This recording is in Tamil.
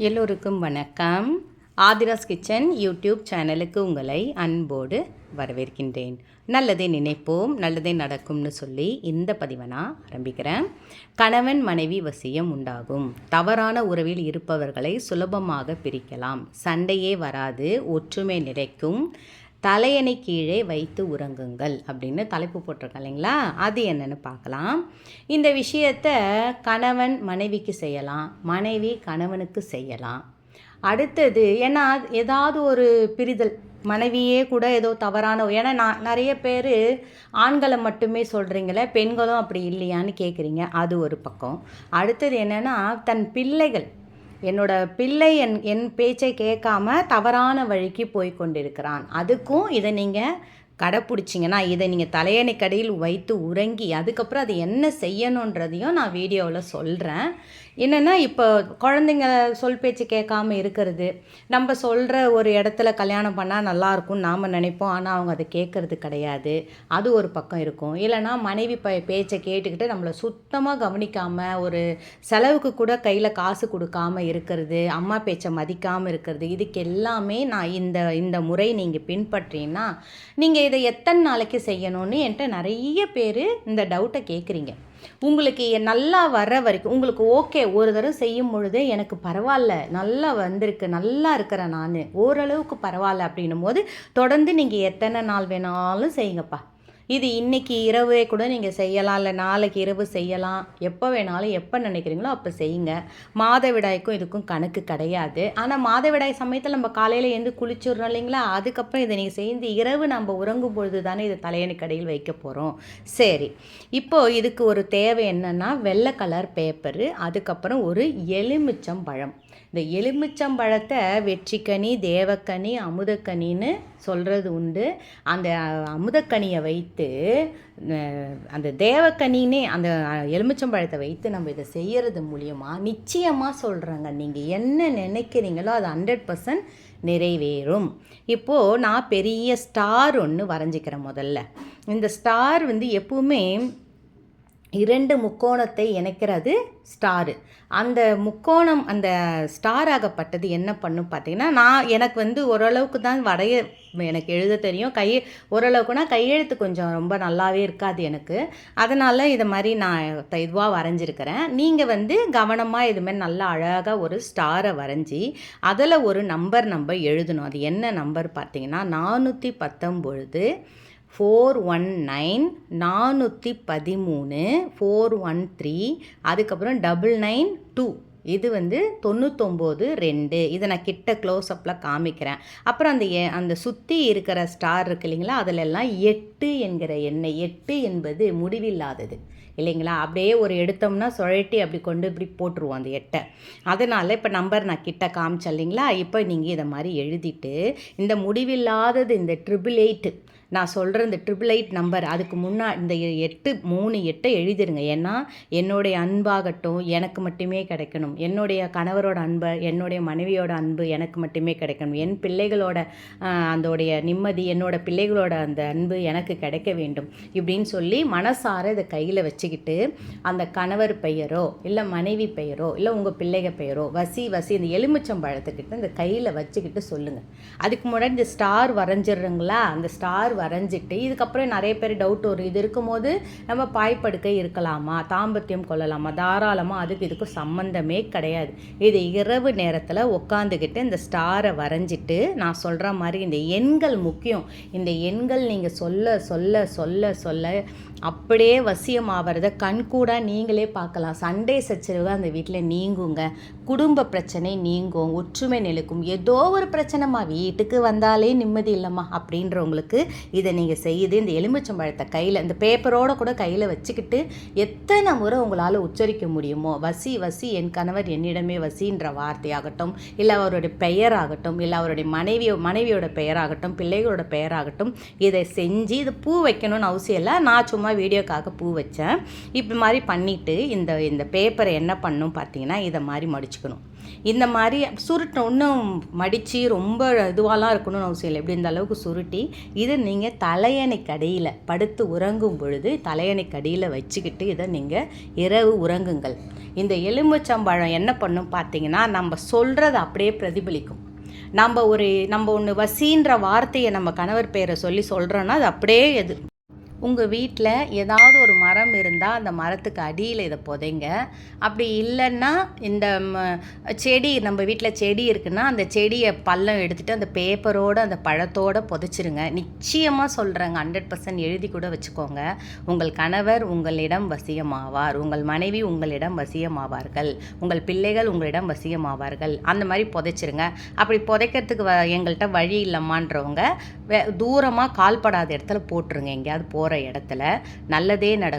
எல்லோருக்கும் வணக்கம். ஆதிராஸ் கிச்சன் யூடியூப் சேனலுக்கு உங்களை அன்போடு வரவேற்கின்றேன். நல்லதே நினைப்போம் நல்லதே நடக்கும்னு சொல்லி இந்த பதிவை நான் ஆரம்பிக்கிறேன். கணவன் மனைவி வசியம் உண்டாகும். தவறான உறவில் இருப்பவர்களை சுலபமாக பிரிக்கலாம். சண்டையே வராது ஒற்றுமை நிலைக்கும் தலையணை கீழே வைத்து உறங்குங்கள் அப்படின்னு தலைப்பு போட்டிருக்கேன் இல்லைங்களா? அது என்னென்னு பார்க்கலாம். இந்த விஷயத்தை கணவன் மனைவிக்கு செய்யலாம் மனைவி கணவனுக்கு செய்யலாம். அடுத்தது ஏன்னா ஏதாவது ஒரு பிரிதல். மனைவியே கூட ஏதோ தவறான ஏன்னா நான் நிறைய பேர் ஆண்களை மட்டுமே சொல்கிறீங்களே பெண்களும் அப்படி இல்லையான்னு கேட்குறீங்க அது ஒரு பக்கம். அடுத்தது என்னென்னா தன் பிள்ளைகள் என்னோட பிள்ளை என் என் பேச்சை கேட்காம தவறான வழிக்கு போய் கொண்டிருக்கிறான். அதுக்கும் இதை நீங்கள் கடைப்பிடிச்சிங்கன்னா இதை நீங்கள் தலையணை கடையில் வைத்து உறங்கி அதுக்கப்புறம் அது என்ன செய்யணுன்றதையும் நான் வீடியோவில் சொல்கிறேன் என்னென்னா இப்போ குழந்தைங்க சொல் பேச்சு கேட்காம இருக்கிறது. நம்ம சொல்கிற ஒரு இடத்துல கல்யாணம் பண்ணால் நல்லாயிருக்கும்னு நாம் நினைப்போம். ஆனால் அவங்க அதை கேட்குறது கிடையாது. அது ஒரு பக்கம் இருக்கும். இல்லைனா மனைவி ப பேச்சை கேட்டுக்கிட்டு நம்மளை சுத்தமாக கவனிக்காமல் ஒரு செலவுக்கு கூட கையில் காசு கொடுக்காம இருக்கிறது அம்மா பேச்சை மதிக்காமல் இருக்கிறது இதுக்கு எல்லாமே நான் இந்த இந்த முறை நீங்கள் பின்பற்றினா நீங்கள் இதை எத்தனை நாளைக்கு செய்யணும்னு என்கிட்ட நிறைய பேர் இந்த டவுட்டை கேட்குறீங்க. உங்களுக்கு நல்லா வர்ற வரைக்கும் உங்களுக்கு ஓகே ஒரு தடவை செய்யும் பொழுதே எனக்கு பரவாயில்ல நல்லா வந்திருக்கு நல்லா இருக்கிறேன் நான். ஓரளவுக்கு பரவாயில்ல அப்படின்னும் போது தொடர்ந்து நீங்கள் எத்தனை நாள் வேணாலும் செய்யுங்கப்பா. இது இன்றைக்கி இரவே கூட நீங்கள் செய்யலாம் இல்லை நாளைக்கு இரவு செய்யலாம். எப்போ வேணாலும் எப்போ நினைக்கிறீங்களோ அப்போ செய்யுங்க. மாதவிடாய்க்கும் இதுக்கும் கணக்கு கிடையாது. ஆனால் மாதவிடாய் சமயத்தில் நம்ம காலையில் எழுந்து குளிச்சுடுறோம் இல்லைங்களா? அதுக்கப்புறம் இதை நீங்கள் செய்து இரவு நம்ம உறங்கும் பொழுது தானே இதை தலையணி கடையில் வைக்க போகிறோம் சரி. இப்போது இதுக்கு ஒரு தேவை என்னென்னா வெள்ளை கலர் பேப்பரு அதுக்கப்புறம் ஒரு எலுமிச்சம் பழம். இந்த எலுமிச்சம்பழத்தை வெற்றிக்கனி தேவக்கனி அமுதக்கனின்னு சொல்கிறது உண்டு. அந்த அமுதக்கனியை வைத்து அந்த தேவக்கனின்னே அந்த எலுமிச்சம்பழத்தை வைத்து நம்ம இதை செய்கிறது மூலியமாக நிச்சயமாக சொல்கிறேங்க நீங்கள் என்ன நினைக்கிறீங்களோ அது ஹண்ட்ரட் பர்சன்ட் நிறைவேறும். இப்போது நான் பெரிய ஸ்டார் ஒன்று வரைஞ்சிக்கிறேன் முதல்ல. இந்த ஸ்டார் வந்து எப்பவுமே இரண்டு முக்கோணத்தை இணைக்கிறது ஸ்டாரு அந்த முக்கோணம் அந்த ஸ்டார் ஆகப்பட்டது என்ன பண்ணும் பார்த்தீங்கன்னா நான் எனக்கு வந்து ஓரளவுக்கு தான் வரைய எனக்கு எழுத தெரியும். கை ஓரளவுக்குனா கையெழுத்து கொஞ்சம் ரொம்ப நல்லாவே இருக்காது எனக்கு. அதனால் இதை மாதிரி நான் இதுவாக வரைஞ்சிருக்கிறேன். நீங்கள் வந்து கவனமாக இதுமாரி நல்லா அழகாக ஒரு ஸ்டாரை வரைஞ்சி அதில் ஒரு நம்பர் நம்ம எழுதணும். அது என்ன நம்பர் பார்த்தீங்கன்னா நானூற்றி பத்தொம்பொழுது ஃபோர் ஒன் நைன் நானூற்றி பதிமூணு ஃபோர் ஒன் த்ரீ அதுக்கப்புறம் டபுள் நைன் டூ இது வந்து தொண்ணூத்தொம்போது ரெண்டு. இதை நான் கிட்ட க்ளோஸ்அப்பில் காமிக்கிறேன். அப்புறம் அந்த அந்த சுற்றி இருக்கிற ஸ்டார் இருக்கு இல்லைங்களா அதிலெல்லாம் எட்டு என்கிற எண்ணெய் எட்டு என்பது முடிவில்லாதது இல்லைங்களா? அப்படியே ஒரு எடுத்தோம்னா சுழட்டி அப்படி கொண்டு இப்படி போட்டுருவோம் அந்த எட்டை. அதனால் இப்போ நம்பர் நான் கிட்ட காமிச்சேன் இல்லைங்களா? இப்போ நீங்கள் இதை மாதிரி எழுதிட்டு இந்த முடிவில்லாதது இந்த ட்ரிபிள் எயிட்டு நான் சொல்கிற இந்த ட்ரிபிள் எயிட் நம்பர் அதுக்கு முன்னா இந்த எட்டு மூணு எட்டை எழுதிருங்க. ஏன்னா என்னுடைய அன்பாகட்டும் எனக்கு மட்டுமே கிடைக்கணும். என்னுடைய கணவரோட அன்பை என்னுடைய மனைவியோட அன்பு எனக்கு மட்டுமே கிடைக்கணும். என் பிள்ளைகளோட அதோடைய நிம்மதி என்னோட பிள்ளைகளோட அந்த அன்பு எனக்கு கிடைக்க வேண்டும். இப்படின்னு சொல்லி மனசார இதை கையில் வச்சுக்கிட்டு அந்த கணவர் பெயரோ இல்லை மனைவி பெயரோ இல்லை உங்கள் பிள்ளைக பெயரோ வசி வசி இந்த எலுமிச்சம் பழத்துக்கிட்ட இந்த கையில் வச்சுக்கிட்டு சொல்லுங்கள் அதுக்கு முன்னாடி இந்த ஸ்டார் வரைஞ்சிடுறீங்களா? அந்த ஸ்டார் வரைஞ்சிட்டு இதுக்கப்புறம் நிறைய பேர் டவுட் வரும் இது இருக்கும்போது நம்ம பாய்ப்படுக்கை இருக்கலாமா? தாம்பத்தியம் கொள்ளலாமா? தாராளமாக அதுக்கு இதுக்கு சம்மந்தமே கிடையாது. இது இரவு நேரத்தில் உட்காந்துக்கிட்டு இந்த ஸ்டாரை வரைஞ்சிட்டு நான் சொல்கிற மாதிரி இந்த எண்கள் முக்கியம். இந்த எண்கள் நீங்கள் சொல்ல சொல்ல சொல்ல சொல்ல அப்படியே வசியம் கண்கூட நீங்களே பார்க்கலாம். சண்டே சச்சரவு அந்த வீட்டில் நீங்குங்க. குடும்ப பிரச்சனை நீங்கும். ஒற்றுமை நிலைக்கும். ஏதோ ஒரு பிரச்சனைமா வீட்டுக்கு வந்தாலே நிம்மதி இல்லைம்மா அப்படின்றவங்களுக்கு இதை நீங்கள் செய்யுது இந்த எலுமிச்சம்பழத்தை கையில் இந்த பேப்பரோட கூட கையில் வச்சுக்கிட்டு எத்தனை முறை உங்களால் உச்சரிக்க முடியுமோ வசி வசி என் கணவர் என்னிடமே வசின்ற வார்த்தையாகட்டும் இல்லை அவருடைய பெயராகட்டும் இல்லை அவருடைய மனைவியோ மனைவியோட பெயராகட்டும் பிள்ளைகளோட பெயராகட்டும் இதை செஞ்சு இது பூ வைக்கணும்னு அவசியம் இல்லை. நான் சும்மா சும்மா வீடியோக்காக பூ வச்சேன். இப்போ மாதிரி பண்ணிவிட்டு இந்த இந்த பேப்பரை என்ன பண்ணும் பார்த்தீங்கன்னா இதை மாதிரி மடிச்சுக்கணும். இந்த மாதிரி சுருட்ட இன்னும் மடித்து ரொம்ப இதுவாலாம் இருக்கணும்னு அவசியம் இல்லை. எப்படி இந்த அளவுக்கு சுருட்டி இதை நீங்கள் தலையணைக்கு அடியில் படுத்து உறங்கும் பொழுது தலையணைக்கு அடியில் வச்சுக்கிட்டு இதை நீங்கள் இரவு உறங்குங்கள். இந்த எலும்புச்சம்பழம் என்ன பண்ணும் பார்த்தீங்கன்னா நம்ம சொல்கிறத அப்படியே பிரதிபலிக்கும். நம்ம ஒரு நம்ம ஒன்று வசின்ற வார்த்தையை நம்ம கணவர் பேரை சொல்லி சொல்கிறோன்னா அது அப்படியே எது உங்கள் வீட்டில் ஏதாவது ஒரு மரம் இருந்தால் அந்த மரத்துக்கு அடியில் இதை புதைங்க. அப்படி இல்லைன்னா இந்த ம, செடி நம்ம வீட்டில் செடி இருக்குன்னா அந்த செடியை பள்ளம் எடுத்துகிட்டு அந்த பேப்பரோடு அந்த பழத்தோடு புதைச்சிருங்க. நிச்சயமாக சொல்கிறேங்க ஹண்ட்ரட் பர்சன்ட் எழுதி கூட வச்சுக்கோங்க. உங்கள் கணவர் உங்களிடம் வசியமாவார். உங்கள் மனைவி உங்களிடம் வசியமாவார்கள். உங்கள் பிள்ளைகள் உங்களிடம் வசியமாவார்கள். அந்த மாதிரி புதைச்சிருங்க. அப்படி புதைக்கிறதுக்கு வ எங்கள்கிட்ட வழி இல்லைம்மான்றவங்க வே தூரமாக கால்படாத இடத்துல போட்டுருங்க. எங்கேயாவது போகிற இடத்துல. நல்லதே நடக்கும்.